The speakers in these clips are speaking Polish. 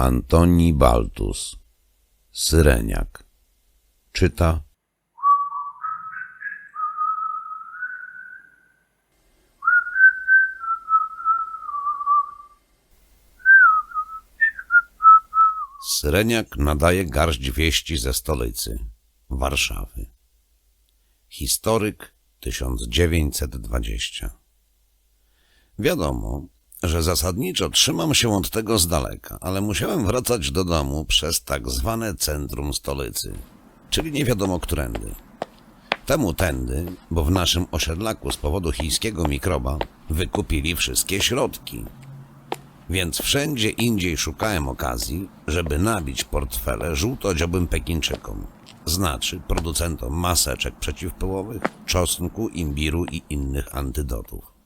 Antoni Baltus. Syreniak. Czyta Syreniak nadaje garść wieści ze stolicy Warszawy. Historyk 1920 Wiadomo, że zasadniczo trzymam się od tego z daleka, ale musiałem wracać do domu przez tak zwane centrum stolicy, czyli nie wiadomo którędy. Temu tędy, bo w naszym osiedlaku z powodu chińskiego mikroba wykupili wszystkie środki. Więc wszędzie indziej szukałem okazji, żeby nabić portfele żółtodziobym Pekinczykom, znaczy producentom maseczek przeciwpyłowych, czosnku, imbiru i innych antydotów.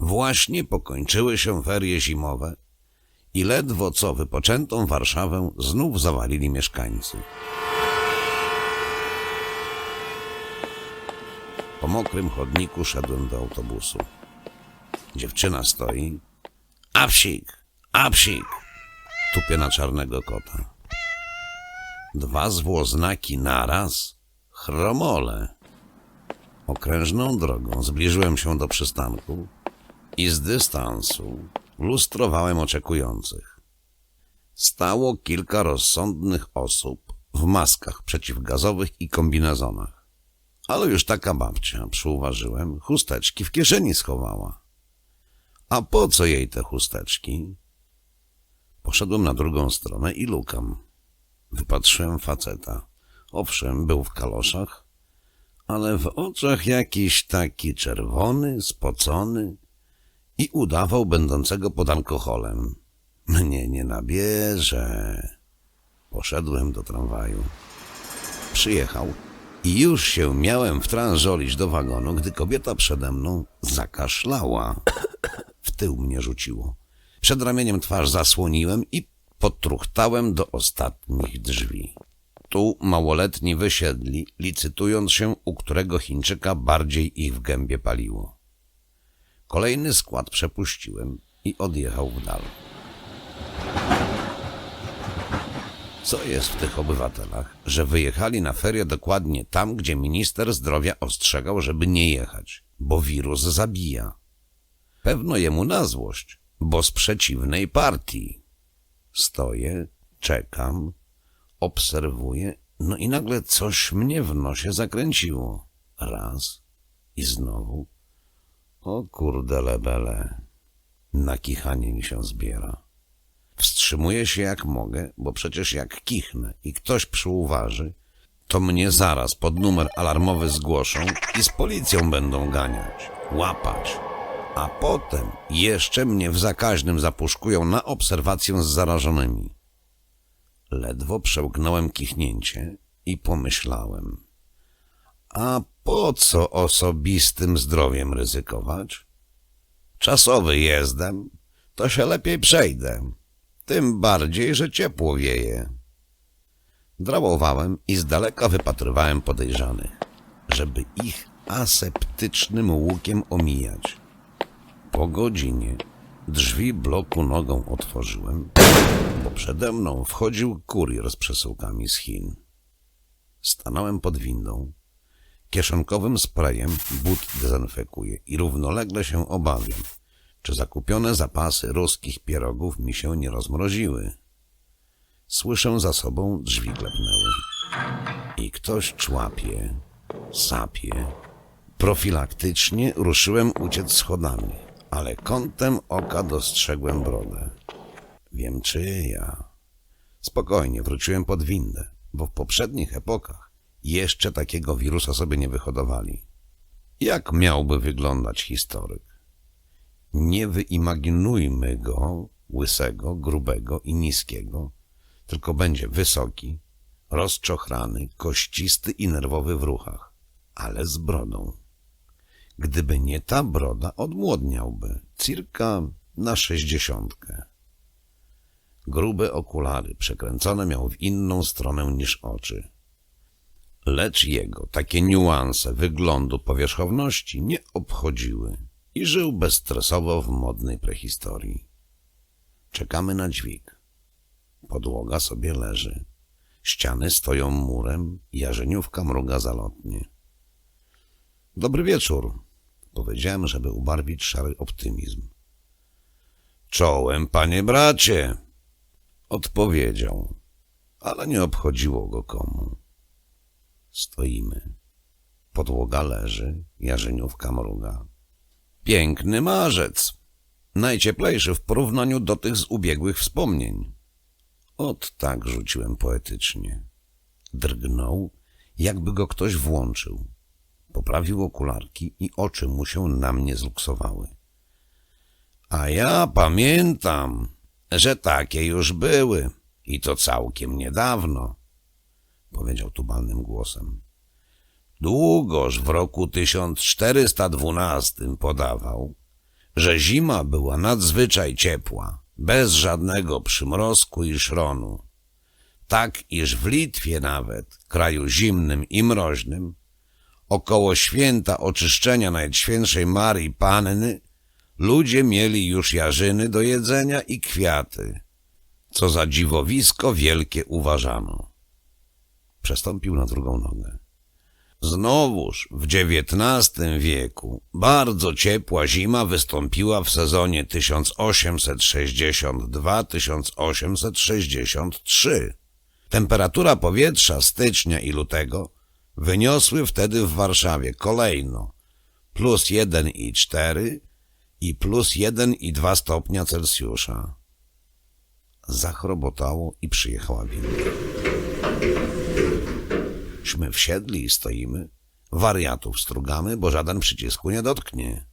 Właśnie pokończyły się ferie zimowe i ledwo co wypoczętą Warszawę znów zawalili mieszkańcy. Po mokrym chodniku szedłem do autobusu. Dziewczyna stoi. A psik, a psik! Tupie na czarnego kota. Dwa zwłoznaki naraz? Chromole. Okrężną drogą zbliżyłem się do przystanku i z dystansu lustrowałem oczekujących. Stało kilka rozsądnych osób w maskach przeciwgazowych i kombinezonach. Ale już taka babcia, przyuważyłem, chusteczki w kieszeni schowała. A po co jej te chusteczki? Poszedłem na drugą stronę i lukam. Wypatrzyłem faceta. Owszem, był w kaloszach, ale w oczach jakiś taki czerwony, spocony i udawał będącego pod alkoholem. Mnie nie nabierze. Poszedłem do tramwaju. Przyjechał i już się miałem wtrążolić do wagonu, gdy kobieta przede mną zakaszlała. W tył mnie rzuciło. Przed ramieniem twarz zasłoniłem i potruchtałem do ostatnich drzwi. Tu małoletni wysiedli, licytując się, u którego Chińczyka bardziej ich w gębie paliło. Kolejny skład przepuściłem i odjechał w dal. Co jest w tych obywatelach, że wyjechali na ferie dokładnie tam, gdzie minister zdrowia ostrzegał, żeby nie jechać, bo wirus zabija? Pewno jemu na złość, bo z przeciwnej partii. Stoję, czekam, obserwuję, no i nagle coś mnie w nosie zakręciło. Raz i znowu. O kurde lebele. Nakichanie mi się zbiera. Wstrzymuję się jak mogę, bo przecież jak kichnę i ktoś przyuważy, to mnie zaraz pod numer alarmowy zgłoszą i z policją będą ganiać, łapać. A potem jeszcze mnie w zakaźnym zapuszkują na obserwację z zarażonymi. Ledwo przełknąłem kichnięcie i pomyślałem. A po co osobistym zdrowiem ryzykować? Czasowy jestem, to się lepiej przejdę. Tym bardziej, że ciepło wieje. Drałowałem i z daleka wypatrywałem podejrzanych, żeby ich aseptycznym łukiem omijać. Po godzinie drzwi bloku nogą otworzyłem, bo przede mną wchodził kurier z przesyłkami z Chin. Stanąłem pod windą. Kieszonkowym sprayem but dezynfekuję i równolegle się obawiam, czy zakupione zapasy ruskich pierogów mi się nie rozmroziły. Słyszę za sobą drzwi klepnęły. I ktoś człapie, sapie. Profilaktycznie ruszyłem uciec schodami, ale kątem oka dostrzegłem brodę. Wiem czyja. Spokojnie wróciłem pod windę, bo w poprzednich epokach jeszcze takiego wirusa sobie nie wyhodowali. Jak miałby wyglądać historyk? Nie wyimaginujmy go łysego, grubego i niskiego, tylko będzie wysoki, rozczochrany, kościsty i nerwowy w ruchach, ale z brodą. Gdyby nie ta broda, odmłodniałby, cirka na sześćdziesiątkę. Grube okulary przekręcone miał w inną stronę niż oczy. Lecz jego takie niuanse wyglądu powierzchowności nie obchodziły i żył bezstresowo w modnej prehistorii. Czekamy na dźwig. Podłoga sobie leży. Ściany stoją murem, jarzeniówka mruga zalotnie. Dobry wieczór, powiedziałem, żeby ubarwić szary optymizm. Czołem, panie bracie, odpowiedział, ale nie obchodziło go komu. Stoimy. Podłoga leży, jarzeniówka mruga. Piękny marzec, najcieplejszy w porównaniu do tych z ubiegłych wspomnień. Ot tak rzuciłem poetycznie. Drgnął, jakby go ktoś włączył. Poprawił okularki i oczy mu się na mnie zluksowały. A ja pamiętam, że takie już były i to całkiem niedawno, powiedział tubalnym głosem. Długoż w roku 1412 podawał, że zima była nadzwyczaj ciepła, bez żadnego przymrozku i szronu. Tak, iż w Litwie nawet, kraju zimnym i mroźnym, około święta oczyszczenia Najświętszej Marii Panny, ludzie mieli już jarzyny do jedzenia i kwiaty, co za dziwowisko wielkie uważano. Przestąpił na drugą nogę. Znowuż w XIX wieku bardzo ciepła zima wystąpiła w sezonie 1862-1863. Temperatura powietrza stycznia i lutego wyniosły wtedy w Warszawie kolejno plus 1,4 i plus 1,2 stopnia Celsjusza. Zachrobotało i przyjechała winda. Śmy wsiedli i stoimy. Wariatów strugamy, bo żaden przycisku nie dotknie.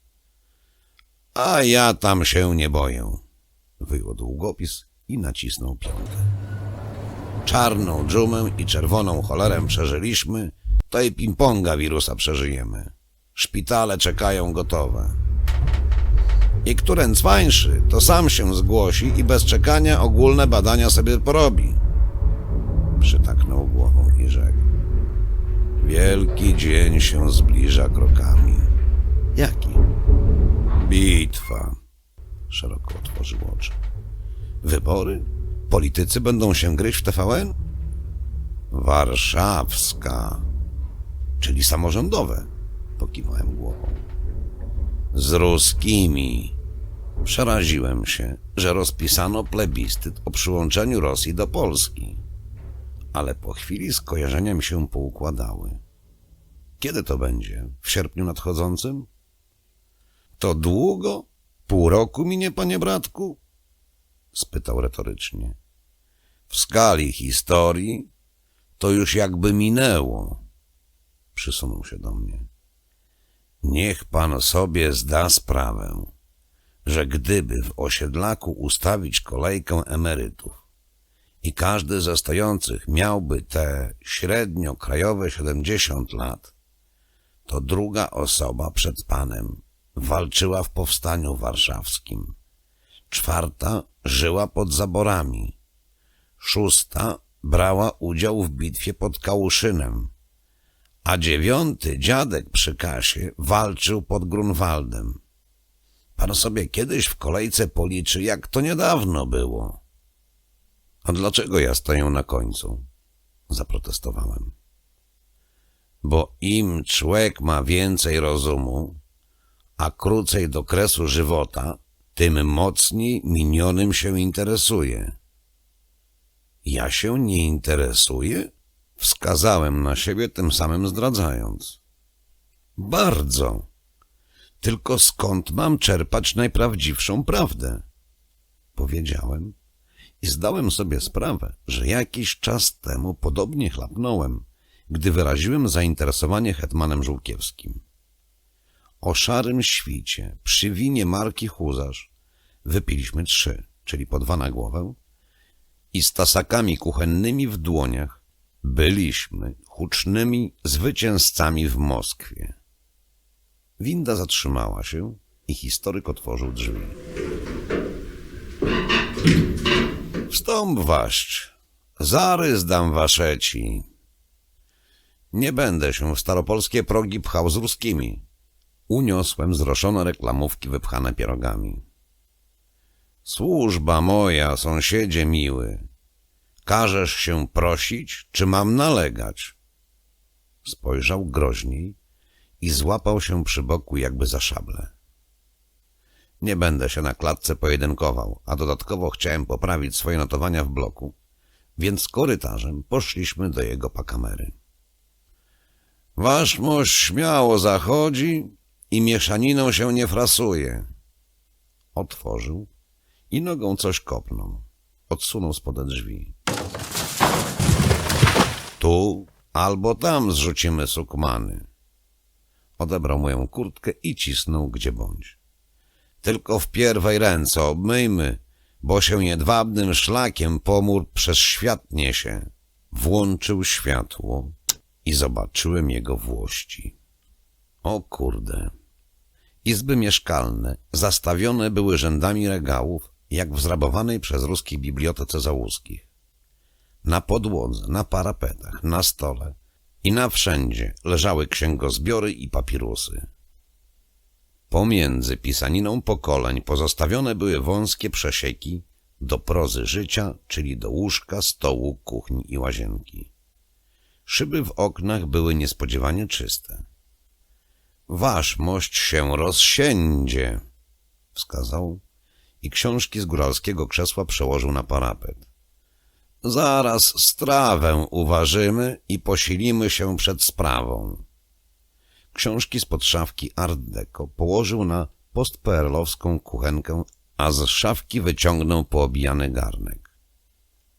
A ja tam się nie boję. Wyjął długopis i nacisnął piątkę. Czarną dżumę i czerwoną cholerę przeżyliśmy, to i ping-ponga wirusa przeżyjemy. Szpitale czekają gotowe. I któren cwańszy, to sam się zgłosi i bez czekania ogólne badania sobie porobi. Przytaknął głową i rzekł. Wielki dzień się zbliża krokami. Jaki? Bitwa. Szeroko otworzył oczy. Wybory? Politycy będą się gryźć w TVN? Warszawska. Czyli samorządowe. Pokiwałem głową. Z ruskimi. Przeraziłem się, że rozpisano plebiscyt o przyłączeniu Rosji do Polski. Ale po chwili skojarzenia mi się poukładały. Kiedy to będzie? W sierpniu nadchodzącym? To długo? Pół roku minie, panie bratku? spytał retorycznie. W skali historii to już jakby minęło. Przysunął się do mnie. Niech pan sobie zda sprawę, że gdyby w osiedlaku ustawić kolejkę emerytów i każdy ze stojących miałby te średnio krajowe 70 lat, to druga osoba przed panem walczyła w powstaniu warszawskim. Czwarta żyła pod zaborami. Szósta brała udział w bitwie pod Kałuszynem. A dziewiąty dziadek przy kasie walczył pod Grunwaldem. Pan sobie kiedyś w kolejce policzy, jak to niedawno było. A dlaczego ja stoję na końcu? Zaprotestowałem. Bo im człowiek ma więcej rozumu, a krócej do kresu żywota, tym mocniej minionym się interesuje. Ja się nie interesuję? Wskazałem na siebie, tym samym zdradzając. Bardzo. Tylko skąd mam czerpać najprawdziwszą prawdę? Powiedziałem i zdałem sobie sprawę, że jakiś czas temu podobnie chlapnąłem, gdy wyraziłem zainteresowanie hetmanem Żółkiewskim. O szarym świcie, przy winie marki Huzarz, wypiliśmy trzy, czyli po dwa na głowę, i z tasakami kuchennymi w dłoniach byliśmy hucznymi zwycięzcami w Moskwie. Winda zatrzymała się i historyk otworzył drzwi. Wstąp waść, zarys dam waszeci. Nie będę się w staropolskie progi pchał z ruskimi. Uniosłem wzroszone reklamówki wypchane pierogami. Służba moja, sąsiedzie miły, Każesz się prosić, czy mam nalegać? Spojrzał groźniej i złapał się przy boku jakby za szablę. Nie będę się na klatce pojedynkował, a dodatkowo chciałem poprawić swoje notowania w bloku, więc korytarzem poszliśmy do jego pakamery. Waszmość śmiało zachodzi i mieszaniną się nie frasuje. Otworzył i nogą coś kopnął. Odsunął spod drzwi. Tu albo tam zrzucimy sukmany. Odebrał moją kurtkę i cisnął gdzie bądź. Tylko w pierwej ręce obmyjmy, bo się jedwabnym szlakiem pomór przez świat niesie. Włączył światło i zobaczyłem jego włości. O kurde. Izby mieszkalne zastawione były rzędami regałów, jak w zrabowanej przez ruskich bibliotece załuskich. Na podłodze, na parapetach, na stole i na wszędzie leżały księgozbiory i papirusy. Pomiędzy pisaniną pokoleń pozostawione były wąskie przesieki do prozy życia, czyli do łóżka, stołu, kuchni i łazienki. Szyby w oknach były niespodziewanie czyste. Waszmość się rozsiędzie, wskazał i książki z góralskiego krzesła przełożył na parapet. Zaraz strawę uważymy i posilimy się przed sprawą. Książki spod szafki Art Deco położył na postperlowską kuchenkę, a z szafki wyciągnął poobijany garnek.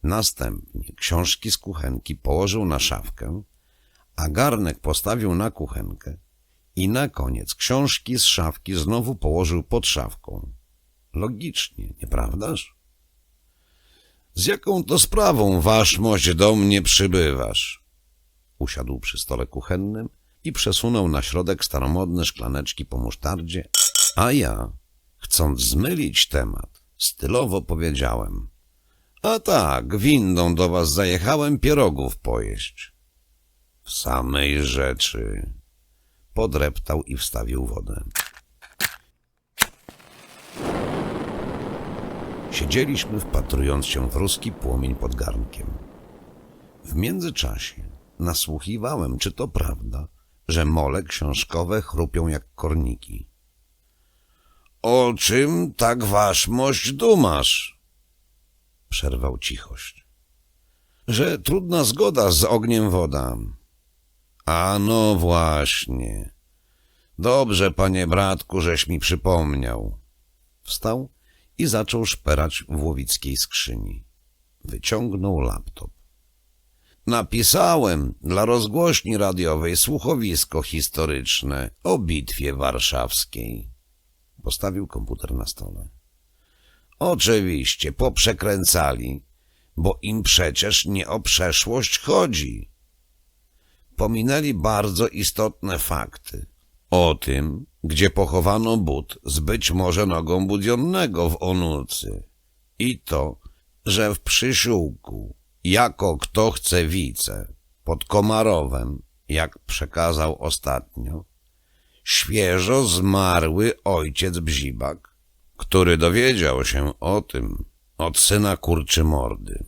Następnie książki z kuchenki położył na szafkę, a garnek postawił na kuchenkę i na koniec książki z szafki znowu położył pod szafką. Logicznie, nieprawdaż? Z jaką to sprawą, waszmość, do mnie przybywasz? Usiadł przy stole kuchennym i przesunął na środek staromodne szklaneczki po musztardzie, a ja, chcąc zmylić temat, stylowo powiedziałem. A tak, windą do was zajechałem pierogów pojeść. W samej rzeczy. Podreptał i wstawił wodę. Siedzieliśmy wpatrując się w ruski płomień pod garnkiem. W międzyczasie nasłuchiwałem, czy to prawda, że mole książkowe chrupią jak korniki. O czym tak waszmość dumasz? Przerwał cichość. Że trudna zgoda z ogniem woda. A no właśnie. Dobrze, panie bratku, żeś mi przypomniał. Wstał i zaczął szperać w łowickiej skrzyni. Wyciągnął laptop. Napisałem dla rozgłośni radiowej słuchowisko historyczne o bitwie warszawskiej. Postawił komputer na stole. Oczywiście, poprzekręcali, bo im przecież nie o przeszłość chodzi. Pominęli bardzo istotne fakty. O tym, gdzie pochowano but z być może nogą budionnego w Onucy. I to, że w przysiółku, jako kto chce wice, pod Komarowem, jak przekazał ostatnio, świeżo zmarły ojciec Bzibak, który dowiedział się o tym od syna kurczy mordy.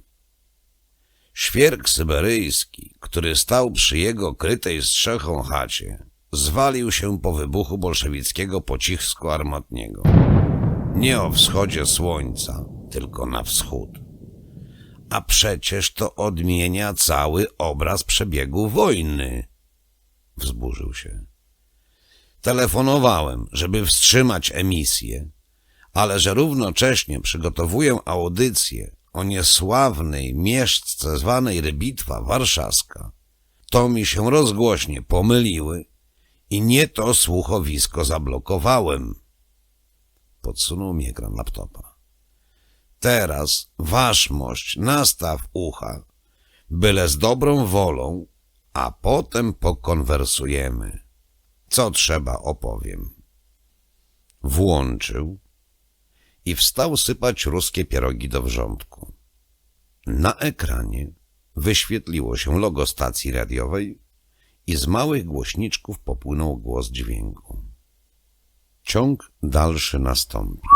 Świerk syberyjski, który stał przy jego krytej strzechą chacie, zwalił się po wybuchu bolszewickiego pocisku armatniego. Nie o wschodzie słońca, tylko na wschód. A przecież to odmienia cały obraz przebiegu wojny. Wzburzył się. Telefonowałem, żeby wstrzymać emisję, ale że równocześnie przygotowuję audycję o niesławnej mieszczce zwanej Rybitwa Warszawska, to mi się rozgłośnie pomyliły i nie to słuchowisko zablokowałem. Podsunął mi ekran laptopa. Teraz, waszmość, nastaw ucha, byle z dobrą wolą, a potem pokonwersujemy. Co trzeba, opowiem. Włączył i wstał sypać ruskie pierogi do wrzątku. Na ekranie wyświetliło się logo stacji radiowej i z małych głośniczków popłynął głos dźwięku. Ciąg dalszy nastąpi.